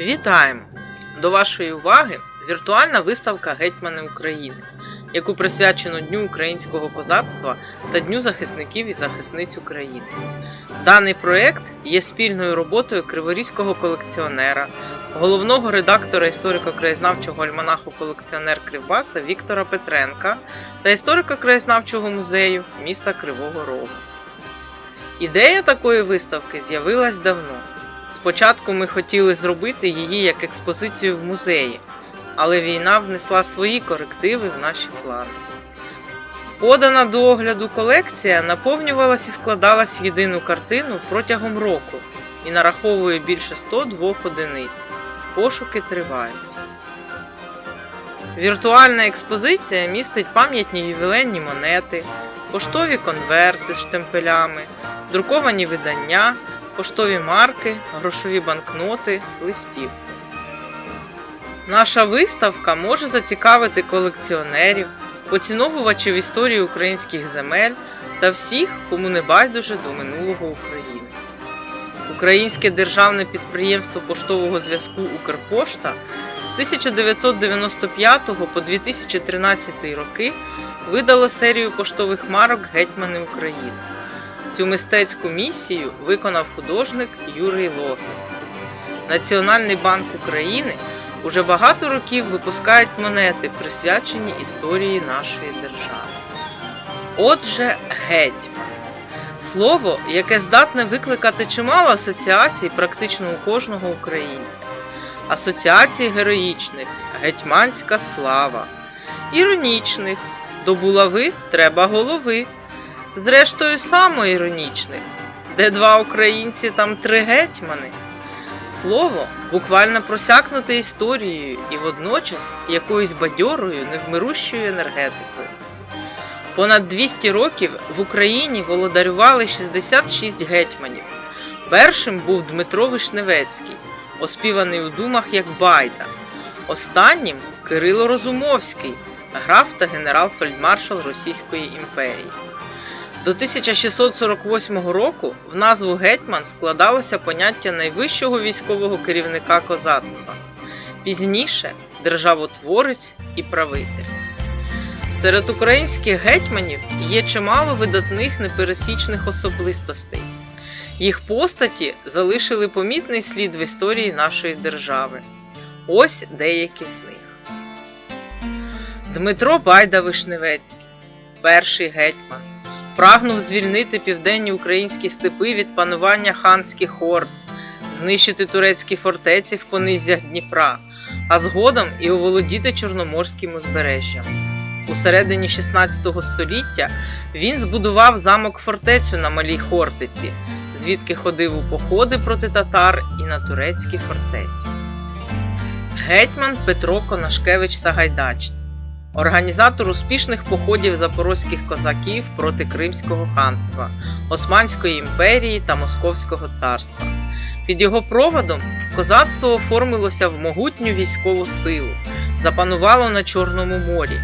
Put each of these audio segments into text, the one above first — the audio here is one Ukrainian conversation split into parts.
Вітаємо! До вашої уваги віртуальна виставка Гетьмани України, яку присвячено Дню українського козацтва та Дню захисників і захисниць України. Даний проєкт є спільною роботою криворізького колекціонера, головного редактора історико-краєзнавчого альманаху колекціонер Кривбаса Віктора Петренка та історико-краєзнавчого музею міста Кривого Рогу. Ідея такої виставки з'явилась давно. Спочатку ми хотіли зробити її як експозицію в музеї, але війна внесла свої корективи в наші плани. Подана до огляду колекція наповнювалась і складалась в єдину картину протягом року і нараховує більше 102 одиниць. Пошуки тривають. Віртуальна експозиція містить пам'ятні ювілейні монети, поштові конверти з штемпелями, друковані видання, поштові марки, грошові банкноти, листівки. Наша виставка може зацікавити колекціонерів, поціновувачів історії українських земель та всіх, кому не байдуже до минулого України. Українське державне підприємство поштового зв'язку Укрпошта з 1995 по 2013 роки видало серію поштових марок Гетьмани України. Цю мистецьку місію виконав художник Юрій Логін. Національний банк України уже багато років випускають монети, присвячені історії нашої держави. Отже, гетьман. Слово, яке здатне викликати чимало асоціацій практично у кожного українця. Асоціацій героїчних, гетьманська слава, іронічних, до булави треба голови. Зрештою, самоіронічних, де два українці, там три гетьмани. Слово буквально просякнуте історією і водночас якоюсь бадьорою, невмирущою енергетикою. Понад 200 років в Україні володарювали 66 гетьманів. Першим був Дмитро Вишневецький, оспіваний у думах як Байда. Останнім Кирило Розумовський, граф та генерал-фельдмаршал Російської імперії. До 1648 року в назву гетьман вкладалося поняття найвищого військового керівника козацтва, пізніше державотворець і правитель. Серед українських гетьманів є чимало видатних непересічних особистостей. Їх постаті залишили помітний слід в історії нашої держави. Ось деякі з них. Дмитро Байда Вишневецький, перший гетьман прагнув звільнити південні українські степи від панування ханських орд, знищити турецькі фортеці в понизях Дніпра, а згодом і оволодіти Чорноморським узбережжям. У середині 16 століття він збудував замок фортецю на Малій Хортиці, звідки ходив у походи проти татар і на турецькі фортеці. Гетьман Петро Конашкевич Сагайдачний організатор успішних походів запорозьких козаків проти Кримського ханства, Османської імперії та Московського царства. Під його проводом козацтво оформилося в могутню військову силу, запанувало на Чорному морі.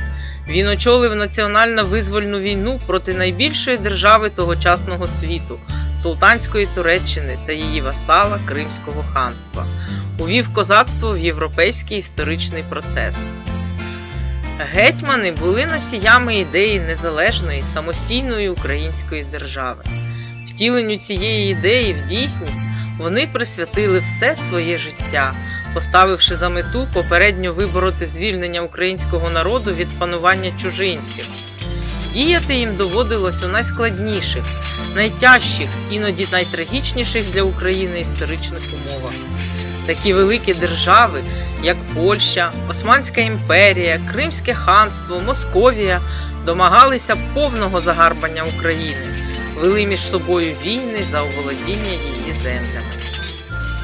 Він очолив національно-визвольну війну проти найбільшої держави тогочасного світу Султанської Туреччини та її васала Кримського ханства, увів козацтво в європейський історичний процес. Гетьмани були носіями ідеї незалежної самостійної української держави. Втіленню цієї ідеї в дійсність вони присвятили все своє життя, поставивши за мету попередньо вибороти звільнення українського народу від панування чужинців. Діяти їм доводилось у найскладніших, найтяжчих, іноді найтрагічніших для України історичних умовах. Такі великі держави, як Польща, Османська імперія, Кримське ханство, Московія, домагалися повного загарбання України, вели між собою війни за оволодіння її землями.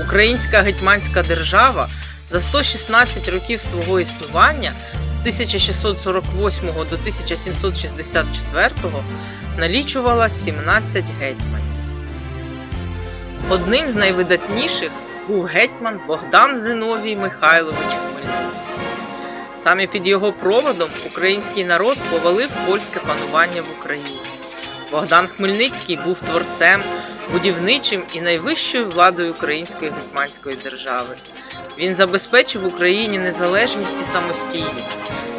Українська гетьманська держава за 116 років свого існування з 1648 до 1764 налічувала 17 гетьманів. Одним з найвидатніших був гетьман Богдан Зиновій Михайлович Хмельницький. Саме під його проводом український народ повалив польське панування в Україні. Богдан Хмельницький був творцем, будівничим і найвищою владою української гетьманської держави. Він забезпечив Україні незалежність і самостійність,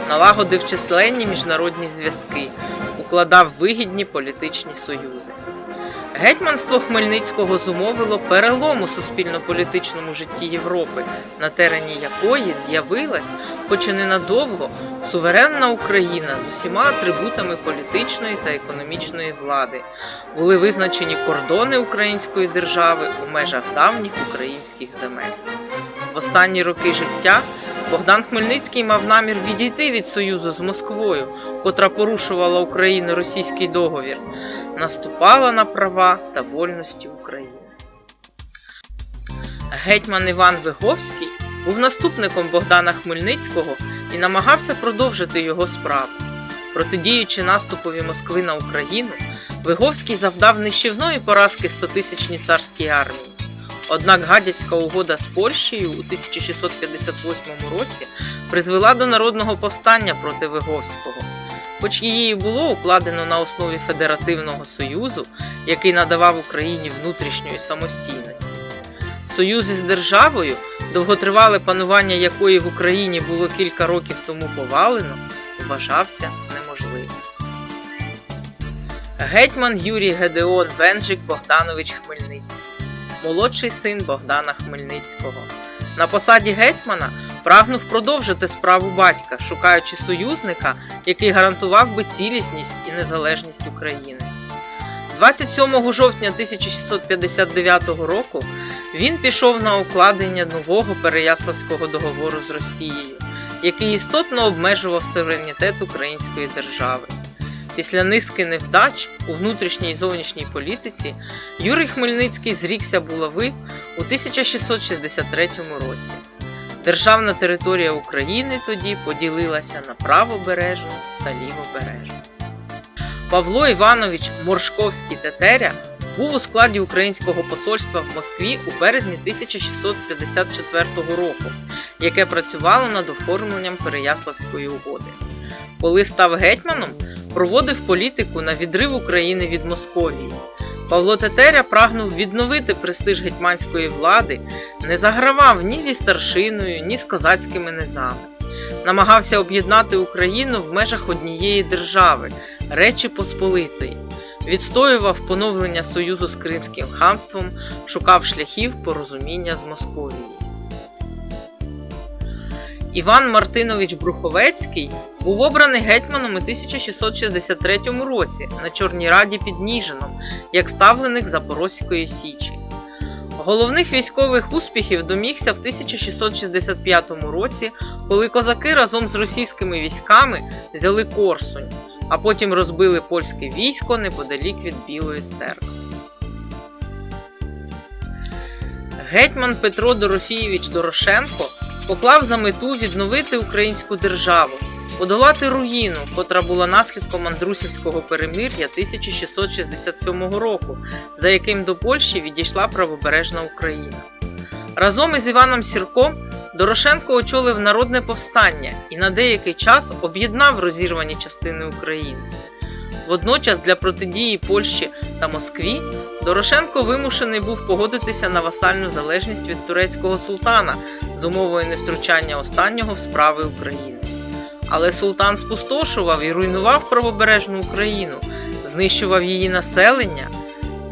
налагодив численні міжнародні зв'язки, укладав вигідні політичні союзи. Гетьманство Хмельницького зумовило перелом у суспільно-політичному житті Європи, на терені якої з'явилась, хоч і ненадовго, суверенна Україна з усіма атрибутами політичної та економічної влади. Були визначені кордони української держави у межах давніх українських земель. В останні роки життя Богдан Хмельницький мав намір відійти від союзу з Москвою, котра порушувала Україну російський договір, наступала на права та вольності України. Гетьман Іван Виговський був наступником Богдана Хмельницького і намагався продовжити його справу. Протидіючи наступові Москви на Україну, Виговський завдав нищівної поразки 100-тисячній царській армії. Однак Гадяцька угода з Польщею у 1658 році призвела до народного повстання проти Виговського. Хоч її і було укладено на основі Федеративного Союзу, який надавав Україні внутрішньої самостійності. Союз із державою, довготривале панування якої в Україні було кілька років тому повалено, вважався неможливим. Гетьман Юрій Гедеон Венжик Богданович Хмельницький, молодший син Богдана Хмельницького. На посаді гетьмана прагнув продовжити справу батька, шукаючи союзника, який гарантував би цілісність і незалежність України. 27 жовтня 1659 року він пішов на укладення нового Переяславського договору з Росією, який істотно обмежував суверенітет української держави. Після низки невдач у внутрішній і зовнішній політиці Юрій Хмельницький зрікся булави у 1663 році. Державна територія України тоді поділилася на правобережну та лівобережну. Павло Іванович Моршковський Тетеря був у складі українського посольства в Москві у березні 1654 року, яке працювало над оформленням Переяславської угоди. Коли став гетьманом, проводив політику на відрив України від Московії. Павло Тетеря прагнув відновити престиж гетьманської влади, не загравав ні зі старшиною, ні з козацькими низами. Намагався об'єднати Україну в межах однієї держави, Речі Посполитої, відстоював поновлення союзу з Кримським ханством, шукав шляхів порозуміння з Московією. Іван Мартинович Бруховецький був обраний гетьманом у 1663 році на Чорній Раді під Ніжином як ставленик Запорозької Січі. Головних військових успіхів домігся в 1665 році, коли козаки разом з російськими військами взяли Корсунь, а потім розбили польське військо неподалік від Білої церкви. Гетьман Петро Дорофійович Дорошенко поклав за мету відновити українську державу, подолати руїну, котра була наслідком Андрусівського перемир'я 1667 року, за яким до Польщі відійшла правобережна Україна. Разом із Іваном Сірком Дорошенко очолив народне повстання і на деякий час об'єднав розірвані частини України. Водночас для протидії Польщі та Москві Дорошенко вимушений був погодитися на васальну залежність від турецького султана з умовою невтручання останнього в справи України. Але султан спустошував і руйнував правобережну Україну, знищував її населення.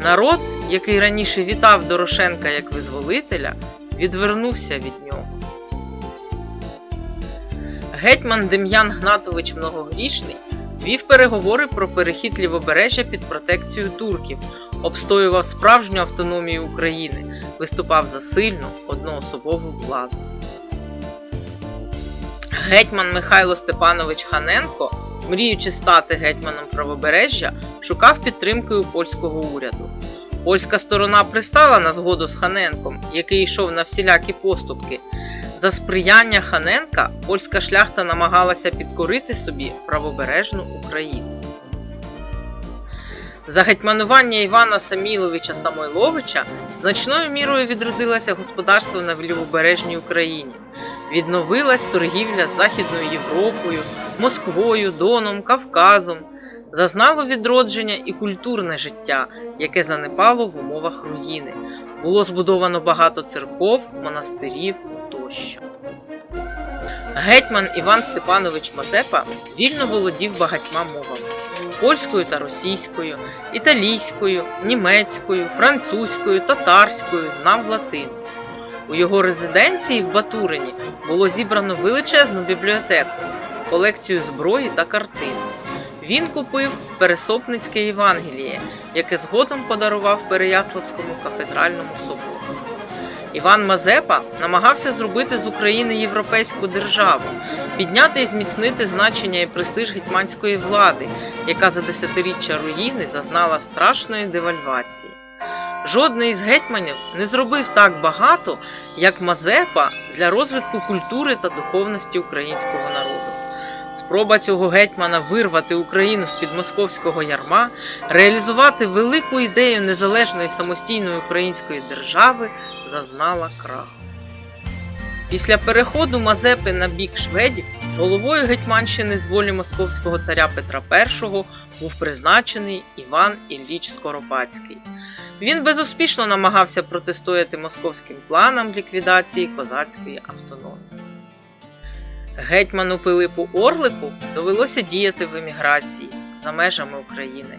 Народ, який раніше вітав Дорошенка як визволителя, відвернувся від нього. Гетьман Дем'ян Гнатович Многогрішний вів переговори про перехід лівобережжя під протекцію турків, обстоював справжню автономію України, виступав за сильну одноособову владу. Гетьман Михайло Степанович Ханенко, мріючи стати гетьманом правобережжя, шукав підтримки у польського уряду. Польська сторона пристала на згоду з Ханенком, який йшов на всілякі поступки. За сприяння Ханенка польська шляхта намагалася підкорити собі правобережну Україну. За гетьманування Івана Саміловича Самойловича значною мірою відродилося господарство на лівобережній Україні. Відновилась торгівля з Західною Європою, Москвою, Доном, Кавказом. Зазнало відродження і культурне життя, яке занепало в умовах руїни. Було збудовано багато церков, монастирів, тощо. Гетьман Іван Степанович Мазепа вільно володів багатьма мовами польською та російською, італійською, німецькою, французькою, татарською, знав латину. У його резиденції в Батурині було зібрано величезну бібліотеку, колекцію зброї та картин. Він купив Пересопницьке Євангеліє, яке згодом подарував Переяславському кафедральному собору. Іван Мазепа намагався зробити з України європейську державу, підняти і зміцнити значення і престиж гетьманської влади, яка за десятиріччя руїни зазнала страшної девальвації. Жодний із гетьманів не зробив так багато, як Мазепа для розвитку культури та духовності українського народу. Спроба цього гетьмана вирвати Україну з-під московського ярма, реалізувати велику ідею незалежної самостійної української держави зазнала краху. Після переходу Мазепи на бік шведів головою Гетьманщини з волі московського царя Петра І був призначений Іван Ілліч Скоропадський. Він безуспішно намагався протистояти московським планам ліквідації козацької автономії. Гетьману Пилипу Орлику довелося діяти в еміграції за межами України.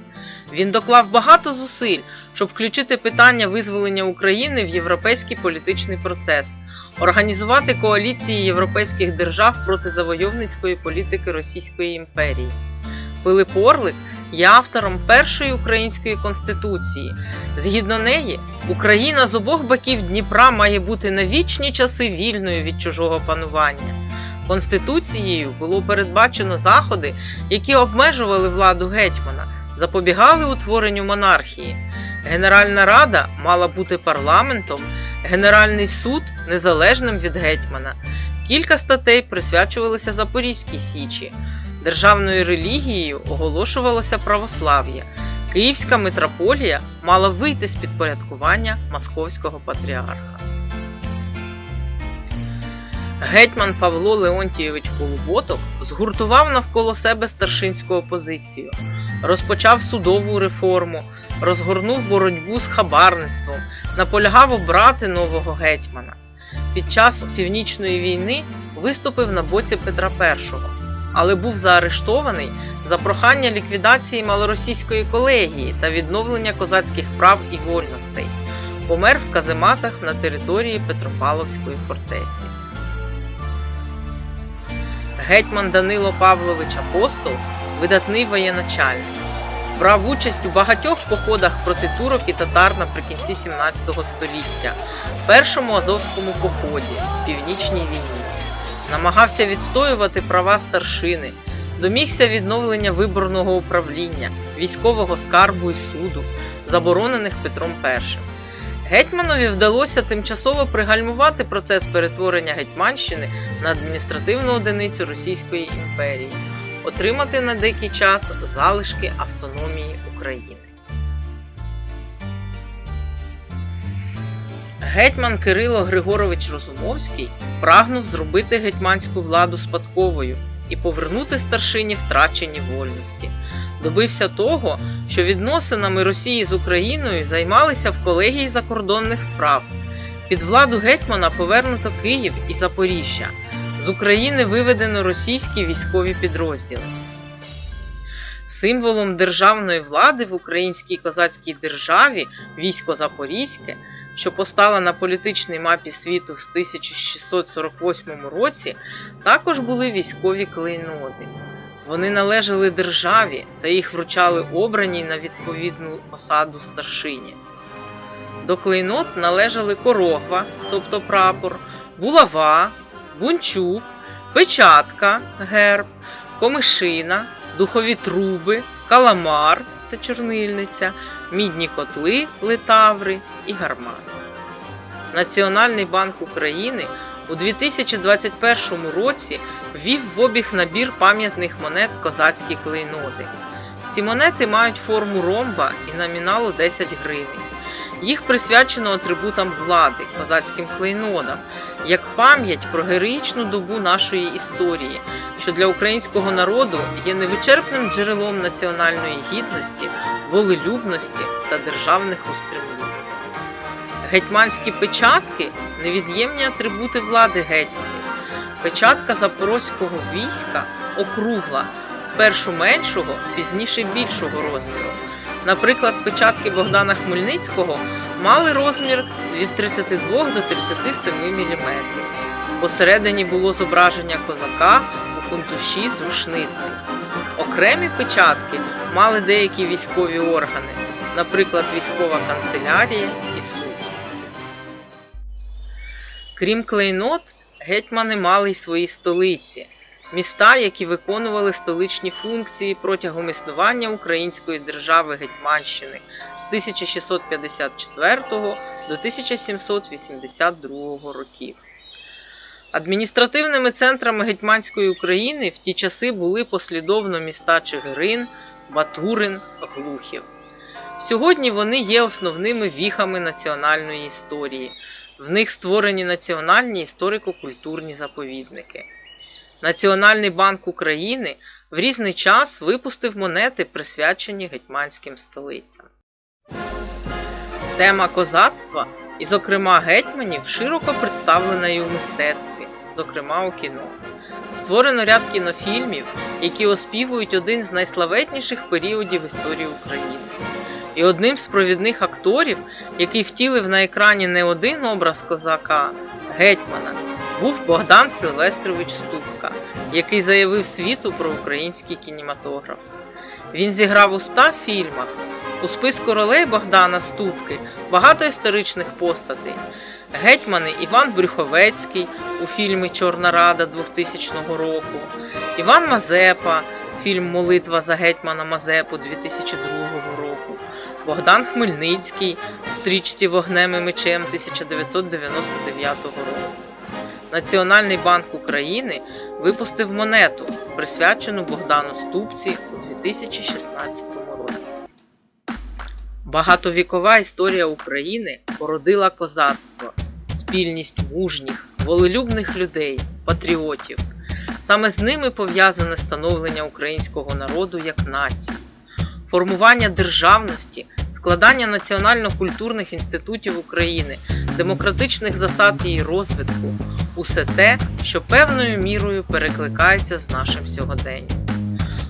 Він доклав багато зусиль, щоб включити питання визволення України в європейський політичний процес, організувати коаліції європейських держав проти завойовницької політики Російської імперії. Пилип Орлик є автором першої української конституції. Згідно неї, Україна з обох боків Дніпра має бути на вічні часи вільною від чужого панування. Конституцією було передбачено заходи, які обмежували владу гетьмана, запобігали утворенню монархії. Генеральна рада мала бути парламентом, Генеральний суд незалежним від гетьмана. Кілька статей присвячувалися Запорізькій Січі. Державною релігією оголошувалося православ'я. Київська митрополія мала вийти з підпорядкування Московського патріарха. Гетьман Павло Леонтійович Полуботок згуртував навколо себе старшинську опозицію, розпочав судову реформу, розгорнув боротьбу з хабарництвом, наполягав обрати нового гетьмана. Під час Північної війни виступив на боці Петра І, але був заарештований за прохання ліквідації малоросійської колегії та відновлення козацьких прав і вольностей. Помер в казематах на території Петропавловської фортеці. Гетьман Данило Павлович Апостол видатний воєначальник. Брав участь у багатьох походах проти турок і татар наприкінці 17 століття, першому Азовському поході, Північній війні. Намагався відстоювати права старшини, домігся відновлення виборного управління, військового скарбу і суду, заборонених Петром І. Гетьманові вдалося тимчасово пригальмувати процес перетворення Гетьманщини на адміністративну одиницю Російської імперії, отримати на деякий час залишки автономії України. Гетьман Кирило Григорович Розумовський прагнув зробити гетьманську владу спадковою і повернути старшині втрачені вольності. Добився того, що відносинами Росії з Україною займалися в колегії закордонних справ. Під владу гетьмана повернуто Київ і Запоріжжя. З України виведено російські військові підрозділи. Символом державної влади в українській козацькій державі військо Запорізьке, що постало на політичній мапі світу в 1648 році, також були військові клейноди. Вони належали державі та їх вручали обраній на відповідну посаду старшині. До клейнот належали корогва, тобто прапор, булава, бунчук, печатка, герб, комишина, духові труби, каламар це чорнильниця, мідні котли, литаври і гармати. Національний банк України у 2021 році ввів в обіг набір пам'ятних монет козацькі клейноди. Ці монети мають форму ромба і номіналу 10 гривень. Їх присвячено атрибутам влади, козацьким клейнодам, як пам'ять про героїчну добу нашої історії, що для українського народу є невичерпним джерелом національної гідності, волелюбності та державних устремлінь. Гетьманські печатки невід'ємні атрибути влади гетьманів. Печатка запорозького війська округла, спершу меншого, пізніше більшого розміру. Наприклад, печатки Богдана Хмельницького мали розмір від 32 до 37 мм. Посередині було зображення козака у кунтуші з рушницею. Окремі печатки мали деякі військові органи, наприклад, військова канцелярія і суд. Крім клейнот, гетьмани мали й свої столиці, міста, які виконували столичні функції протягом існування Української держави Гетьманщини з 1654 до 1782 років. Адміністративними центрами Гетьманської України в ті часи були послідовно міста Чигирин, Батурин, Глухів. Сьогодні вони є основними віхами національної історії. В них створені національні історико-культурні заповідники. Національний банк України в різний час випустив монети, присвячені гетьманським столицям. Тема козацтва, і, зокрема, гетьманів, широко представлена і у мистецтві, зокрема у кіно. Створено ряд кінофільмів, які оспівують один з найславетніших періодів історії України. І одним з провідних акторів, який втілив на екрані не один образ козака, гетьмана, був Богдан Силвестрович Ступка, який заявив світу про український кінематограф. Він зіграв у ста фільмах. У списку ролей Богдана Ступки багато історичних постатей. Гетьмани Іван Брюховецький у фільмі Чорна Рада 2000 року, Іван Мазепа, фільм Молитва за гетьмана Мазепу 2002 року, Богдан Хмельницький в стрічці Вогнем і мечем 1999 року. Національний банк України випустив монету, присвячену Богдану Ступці у 2016 році. Багатовікова історія України породила козацтво, спільність мужніх, волелюбних людей, патріотів. Саме з ними пов'язане становлення українського народу як нації, формування державності, складання національно-культурних інститутів України, демократичних засад її розвитку усе те, що певною мірою перекликається з нашим сьогоденням.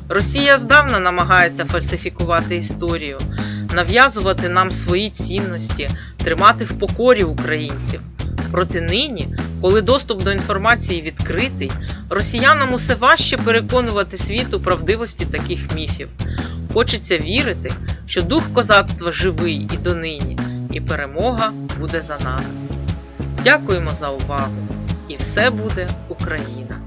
Росія здавна намагається фальсифікувати історію, нав'язувати нам свої цінності, тримати в покорі українців. Проте нині, коли доступ до інформації відкритий, росіянам усе важче переконувати світ у правдивості таких міфів. Хочеться вірити, що дух козацтва живий і донині, і перемога буде за нами. Дякуємо за увагу! І все буде Україна!